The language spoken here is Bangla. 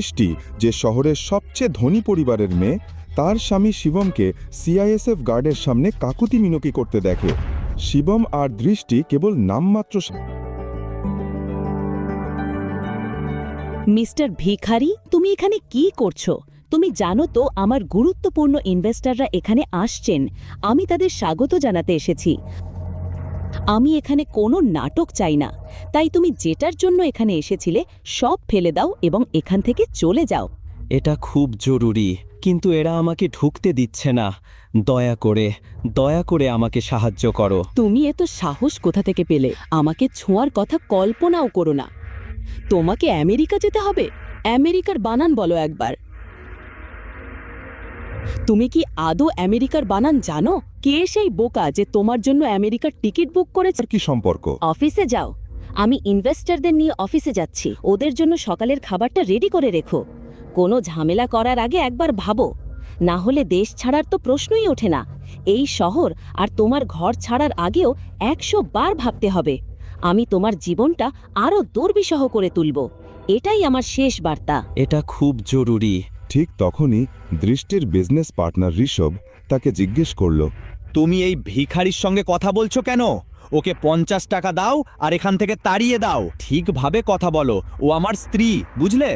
দৃষ্টি যে শহরের সবচেয়ে ধনী পরিবারের মেয়ে, তার স্বামী শিবমকে সিআইএসএফ গার্ডের সামনে কাকুতি মিনতি করতে দেখে। শিবম আর দৃষ্টি কেবল নামমাত্র মিস্টার ভিখারি, তুমি এখানে কি করছ? তুমি জানো তো আমার গুরুত্বপূর্ণ ইনভেস্টররা এখানে আসছেন। আমি তাদের স্বাগত জানাতে এসেছি। আমি এখানে কোনো নাটক চাই না। তাই তুমি যেটার জন্য এখানে এসেছিলে সব ফেলে দাও এবং এখান থেকে চলে যাও। এটা খুব জরুরি কিন্তু এরা আমাকে ঢুকতে দিচ্ছে না। দয়া করে দয়া করে আমাকে সাহায্য করো। তুমি এত সাহস কোথা থেকে পেলে? আমাকে ছোঁয়ার কথা কল্পনাও করো না। তোমাকে আমেরিকা যেতে হবে? আমেরিকার বানান বলো একবার। তুমি কি আদৌ আমেরিকার বানান জানো? কে সেই বোকা যে তোমার জন্য আমেরিকার টিকিট বুক করেছে? আর কি সম্পর্ক? অফিসে যাও। আমি ইনভেস্টরদের নিয়ে অফিসে যাচ্ছি। ওদের জন্য সকালের খাবারটা রেডি করে রেখো। কোনো ঝামেলা করার আগে একবার ভাবো। না হলে দেশ ছাড়ার তো প্রশ্নই ওঠে না। এই শহর আর তোমার ঘর ছাড়ার আগেও একশো বার ভাবতে হবে। আমি তোমার জীবনটা আরও দুর্বিষহ করে তুলব। এটাই আমার শেষ বার্তা। এটা খুব জরুরি। ঠিক তখনই দৃষ্টির বিজনেস পার্টনার ঋষভ তাকে জিজ্ঞেস করল, তুমি এই ভিখারির সঙ্গে কথা বলছো কেন? ওকে পঞ্চাশ টাকা দাও আর এখান থেকে তাড়িয়ে দাও। ঠিকভাবে কথা বলো। ও আমার স্ত্রী, বুঝলে?